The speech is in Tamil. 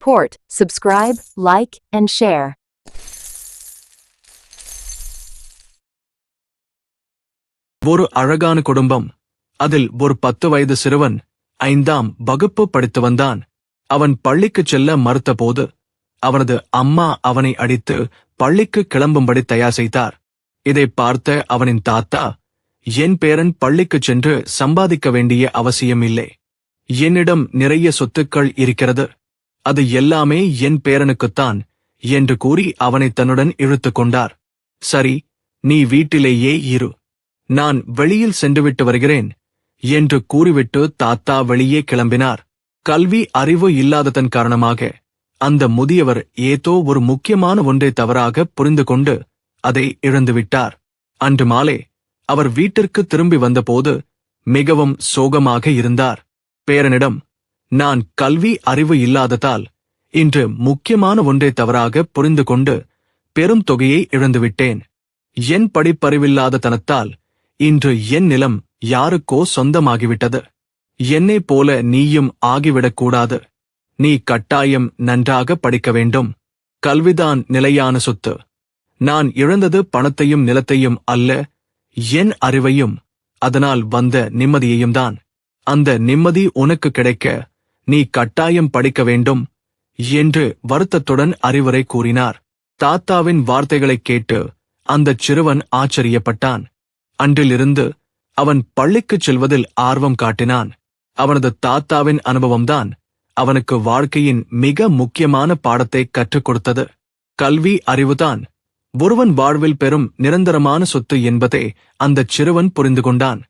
support, subscribe, like, and share. ஒரு அழகான குடும்பம். அதில் ஒரு பத்து வயது சிறுவன் ஐந்தாம் வகுப்பு படித்து வந்தான். அவன் பள்ளிக்கு செல்ல மறுத்தபோது அவனது அம்மா அவனை அடித்து பள்ளிக்கு கிளம்பும்படி தயார் செய்தார். இதை பார்த்த அவனின் தாத்தா என் பேரன் பள்ளிக்கு சென்று சம்பாதிக்க வேண்டிய அவசியம் இல்லை என்னிடம் நிறைய சொத்துக்கள் இருக்கிறது. அது எல்லாமே என் பேரனுக்குத்தான் என்று கூறி அவனை தன்னுடன் இழுத்துக் கொண்டார். சரி நீ வீட்டிலேயே இரு. நான் வெளியில் சென்றுவிட்டு வருகிறேன் என்று கூறிவிட்டு தாத்தா வெளியே கிளம்பினார். கல்வி அறிவு இல்லாததன் காரணமாக அந்த முதியவர் ஏதோ ஒரு முக்கியமான ஒன்றை தவறாக புரிந்து கொண்டு அதை இழந்துவிட்டார் அன்று மாலை அவர் வீட்டிற்கு திரும்பி வந்தபோது மிகவும் சோகமாக இருந்தார். பேரனிடம் நான் கல்வி அறிவு இல்லாததால் இன்று முக்கியமான ஒன்றை தவறாக புரிந்து கொண்டு பெரும் தொகையை இழந்துவிட்டேன். என் படிப்பறிவில்லாத தனத்தால் இன்று என் நிலம் யாருக்கோ சொந்தமாகிவிட்டது. என்னைப் போல நீயும் ஆகிவிடக்கூடாது. நீ கட்டாயம் நன்றாக படிக்க வேண்டும். கல்விதான் நிலையான சொத்து. நான் இழந்தது பணத்தையும் நிலத்தையும் அல்ல என் அறிவையும். அதனால் வந்த நிம்மதியையும் தான் அந்த நிம்மதி உனக்கு கிடைக்க நீ கட்டாயம் படிக்க வேண்டும் என்று வருத்தத்துடன் அறிவுரை கூறினார். தாத்தாவின் வார்த்தைகளைக் கேட்டு அந்தச் சிறுவன் ஆச்சரியப்பட்டான். அன்றிலிருந்து அவன் பள்ளிக்குச் செல்வதில் ஆர்வம் காட்டினான். அவனது தாத்தாவின் அனுபவம்தான் அவனுக்கு வாழ்க்கையின் மிக முக்கியமான பாடத்தை கற்றுக் கொடுத்தது. கல்வி அறிவுதான் ஒருவன் வாழ்வில் பெறும் நிரந்தரமான சொத்து என்பதை அந்தச் சிறுவன் புரிந்து கொண்டான்.